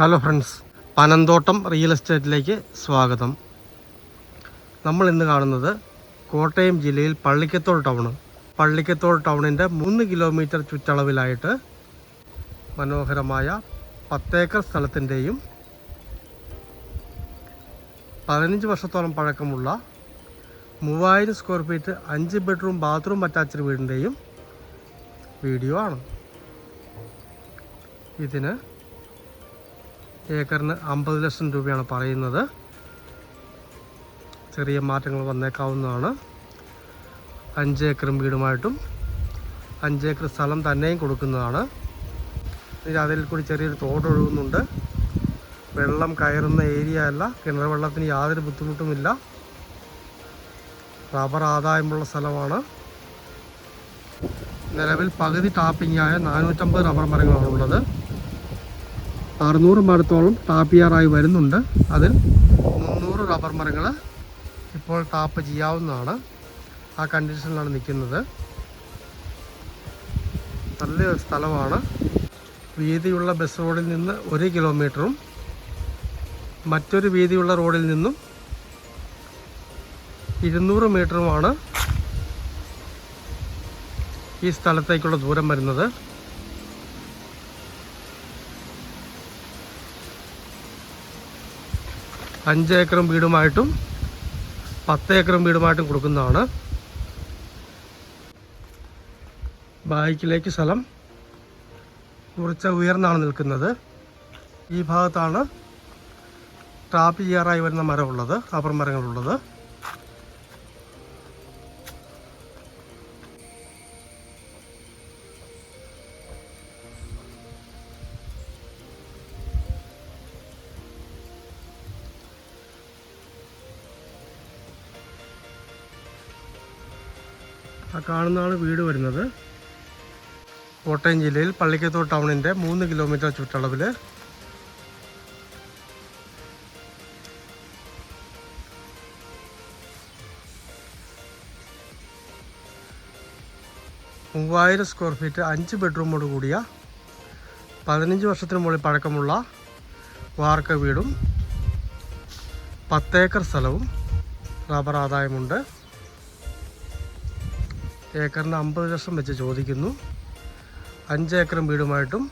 Hello friends Panamthottam real എസ്റ്റേറ്റിലേക്ക് സ്വാഗതം. നമ്മൾ ഇന്ന് കാണുന്നത് കോട്ടയം ജില്ലയിൽ പള്ളിക്കത്തോൾ ടൗണ് പള്ളിക്കത്തോൾ ടൗണിന്റെ മൂന്ന് കിലോമീറ്റർ ചുറ്റളവിലായിട്ട് മനോഹരമായ പത്തേക്കർ സ്ഥലത്തിന്റെയും പതിനഞ്ച് വർഷത്തോളം പഴക്കമുള്ള മൂവായിരം സ്ക്വയർ ഫീറ്റ് അഞ്ച് ബെഡ്റൂം ബാത്റൂം അറ്റാച്ച്ഡ് വീടിന്റെയും വീഡിയോ ആണ്. ഇതിന് ഏക്കറിന് അമ്പത് ലക്ഷം രൂപയാണ് പറയുന്നത്. ചെറിയ മാറ്റങ്ങൾ വന്നേക്കാവുന്നതാണ്. അഞ്ച് ഏക്കറും വീടുമായിട്ടും അഞ്ച് ഏക്കർ സ്ഥലം തന്നെയും കൊടുക്കുന്നതാണ്. അതിൽ കൂടി ചെറിയൊരു തോടൊഴുകുന്നുണ്ട് വെള്ളം കയറുന്ന ഏരിയ അല്ല. കിണർ വെള്ളത്തിന് യാതൊരു ബുദ്ധിമുട്ടുമില്ല. റബ്ബർ ആദായമുള്ള സ്ഥലമാണ്. നിലവിൽ പകുതി ടാപ്പിംഗായ നാനൂറ്റമ്പത് റബ്ബർ മരങ്ങളാണ് ഉള്ളത് അറുന്നൂറ് മരത്തോളം ടാപ്പിയാറായി വരുന്നുണ്ട്. അതിൽ മുന്നൂറ് റബ്ബർ മരങ്ങൾ ഇപ്പോൾ ടാപ്പ് ചെയ്യാവുന്നതാണ്. ആ കണ്ടീഷനിലാണ് നിൽക്കുന്നത്. നല്ല സ്ഥലമാണ്. വീതിയുള്ള ബസ് റോഡിൽ നിന്ന് ഒരു കിലോമീറ്ററും മറ്റൊരു വീതിയുള്ള റോഡിൽ നിന്നും ഇരുന്നൂറ് മീറ്ററുമാണ് ഈ സ്ഥലത്തേക്കുള്ള ദൂരം വരുന്നത്. അഞ്ച് ഏക്കറും വീടുമായിട്ടും പത്ത് ഏക്കറും വീടുമായിട്ടും കൊടുക്കുന്നതാണ്. ബാക്കിലേക്ക് സ്ഥലം കുറച്ച് ഉയർന്നാണ് നിൽക്കുന്നത്. ഈ ഭാഗത്താണ് ടാപ്പ് ചെയ്യാറായി വരുന്ന മരമുള്ളത് റബ്ബർ മരങ്ങളുള്ളത്. ആ കാണുന്നതാണ് വീട് വരുന്നത്. കോട്ടയം ജില്ലയിൽ പള്ളിക്കത്തോട് ടൗണിന്റെ മൂന്ന് കിലോമീറ്റർ ചുറ്റളവിൽ മൂവായിരം സ്ക്വയർ ഫീറ്റ് അഞ്ച് ബെഡ്റൂമോട് കൂടിയ പതിനഞ്ച് വർഷത്തിന് മുകളിൽ പഴക്കമുള്ള വാർക്ക വീടും പത്തേക്കർ സ്ഥലവും റബ്ബർ ആദായമുണ്ട്. ഏക്കറിന് അമ്പത് ലക്ഷം വെച്ച് ചോദിക്കുന്നു. അഞ്ച് ഏക്കറും വീടുമായിട്ടും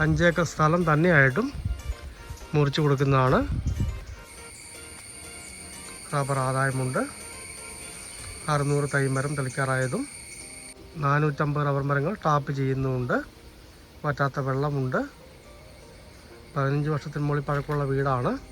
അഞ്ച് ഏക്കർ സ്ഥലം തന്നെയായിട്ടും മുറിച്ചു കൊടുക്കുന്നതാണ്. റബ്ബർ ആദായമുണ്ട്. അറുന്നൂറ് തൈമരം തെളിക്കാറായതും നാനൂറ്റമ്പത് റബ്ബർ മരങ്ങൾ ടാപ്പ് ചെയ്യുന്നുമുണ്ട്. വറ്റാത്ത വെള്ളമുണ്ട്. പതിനഞ്ച് വർഷത്തിന് മുകളിൽ പഴക്കമുള്ള വീടാണ്.